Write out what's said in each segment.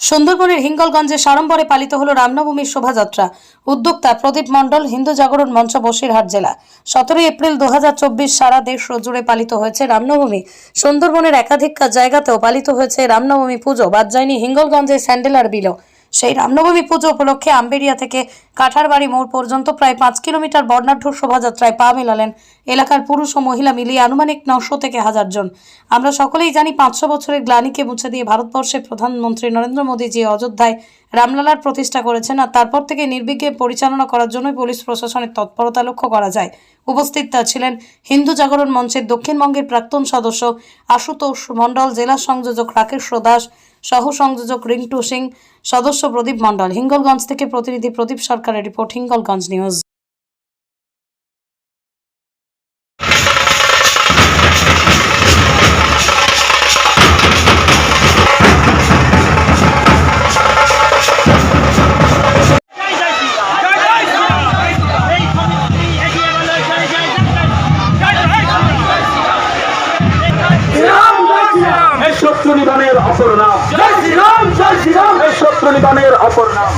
সুন্দরবনের হিঙ্গলগঞ্জে সাড়ম্বরে পালিত হল রামনবমীর শোভাযাত্রা। উদ্যোক্তা প্রদীপ মণ্ডল, হিন্দু জাগরণ মঞ্চ, বসিরহাট জেলা। সতেরোই এপ্রিল দু হাজার চব্বিশ সারা দেশ জুড়ে পালিত হয়েছে রামনবমী। সুন্দরবনের একাধিক জায়গাতেও পালিত হয়েছে রামনবমী পুজো, বাদ যায়নি হিঙ্গলগঞ্জের স্যান্ডেলার বিলও। সেই রামনবমী পুজো উপলক্ষে আম্বেরিয়া থেকে কাঠারবাড়ি মোড় পর্যন্ত প্রায় পাঁচ কিলোমিটার বর্ণাঢ্য শোভাযাত্রায় পা মেলালেন এলাকার পুরুষ ও মহিলা মিলিয়ে আনুমানিক নশো থেকে হাজার জন। আমরা সকলেই জানি পাঁচশো বছরের গ্লানিকে মুছে দিয়ে ভারতবর্ষের প্রধানমন্ত্রী নরেন্দ্র মোদী যে অযোধ্যায় রামলালার প্রতিষ্ঠা করেছেন আর তারপর থেকে নির্বিঘ্নে পরিচালনা করার জন্যই পুলিশ প্রশাসনের তৎপরতা লক্ষ্য করা যায়। উপস্থিত ছিলেন হিন্দু জাগরণ মঞ্চের দক্ষিণবঙ্গের প্রাক্তন সদস্য আশুতোষ মণ্ডল, জেলা সংযোজক রাকেশ দাস সহ সংযোজক রিন্টু সিং, সদস্য প্রদীপ মণ্ডল, হিঙ্গলগঞ্জ থেকে প্রতিনিধি প্রদীপ সরকারের রিপোর্ট, হিঙ্গলগঞ্জ নিউজ। নিবানের অপর নাম।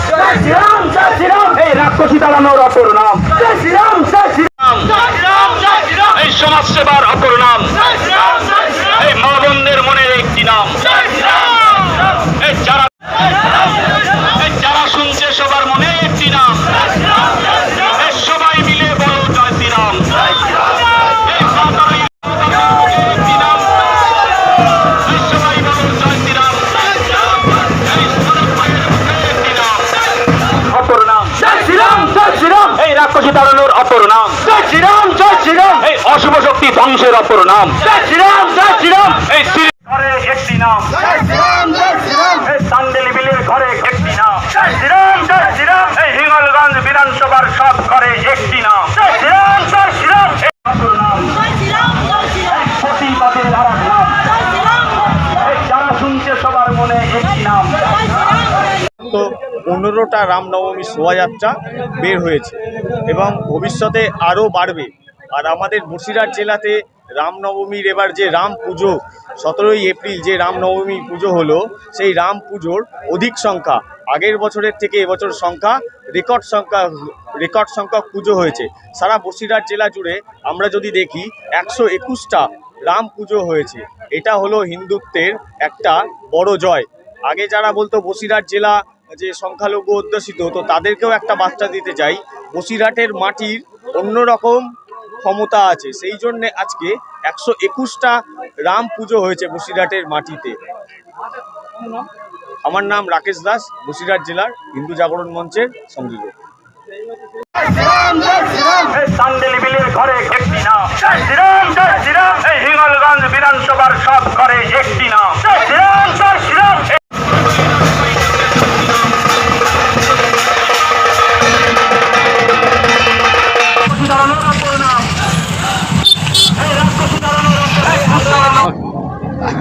শ্রীরাম শ্রীরাম। এই রাক্ষসী দাঁড়ানোর অপর নাম। এই সমাজ সেবার অপর নাম। এই মা বোনদের মনের একটি নাম। অপর নাম। জয় শ্রীরাম জয় শ্রীরাম। এই অশুভ শক্তি ধ্বংসের অপর নাম। জয় শ্রীরাম জয় শ্রীরাম। এই শ্রী ঘরে একটি নাম। জয় শ্রীরাম জয় শ্রীরাম। এই সান্ডেলি বিলের ঘরে একটি নাম। জয় শ্রীরাম জয় শ্রীরাম। এই হিঙ্গলগঞ্জ বিধানসভার সব ঘরে একটি নাম। জয় শ্রীরাম তো পনেরোটা রামনবমী শোভাযাত্রা বের হয়েছে এবং ভবিষ্যতে আরও বাড়বে। আর আমাদের বসিরহাট জেলাতে রামনবমীর এবার যে রাম পুজো, সতেরোই এপ্রিল যে রামনবমী পুজো হলো, সেই রাম পুজোর অধিক সংখ্যা, আগের বছরের থেকে এবছর সংখ্যা, রেকর্ড সংখ্যা, রেকর্ড সংখ্যক পুজো হয়েছে। সারা বসিরহাট জেলা জুড়ে আমরা যদি দেখি, একশো একুশটা রাম পুজো হয়েছে। এটা হলো হিন্দুত্বের একটা বড় জয়। আগে যারা বলতো বসিরহাট জেলা যে সংখ্যালঘু অধ্যুষিত তো তাদেরকেও একটা বার্তা দিতে চাই। বসিরহাটের মাটির অন্যরকম ক্ষমতা আছে। সেই জন্যে আজকে একশো একুশটা রাম পুজো হয়েছে বসিরহাটের মাটিতে। আমার নাম রাকেশ দাস বসিরহাট জেলার হিন্দু জাগরণ মঞ্চের সংযোজক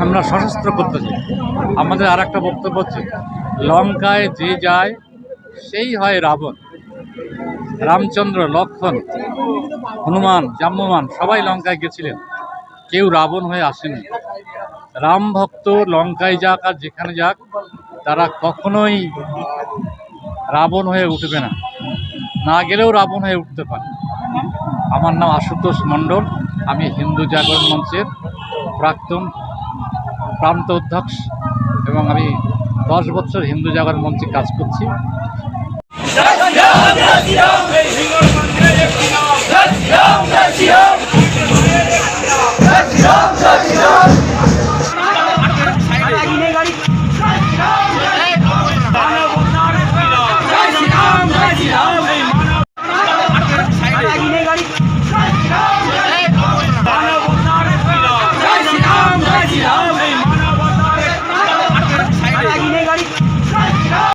আমরা সশস্ত্র করতে চাই। আমাদের আর একটা বক্তব্য হচ্ছে, লঙ্কায় যে যায়, সেই হয় রাবণ। রামচন্দ্র, লক্ষণ, হনুমান, জাম্যমান, সবাই লঙ্কায় গেছিলেন। কেউ রাবণ হয়ে আসেনি। রাম ভক্ত লঙ্কায় যাক আর যেখানে যাক, তারা কখনোই রাবণ হয়ে উঠবে না। না গেলেও রাবণ হয়ে উঠতে পারে। আমার নাম আশুতোষ মণ্ডল, আমি হিন্দু জাগরণ মঞ্চের প্রাক্তন প্রান্ত অধ্যক্ষ এবং আমি দশ বছর হিন্দু জাগরণ মঞ্চে কাজ করছি।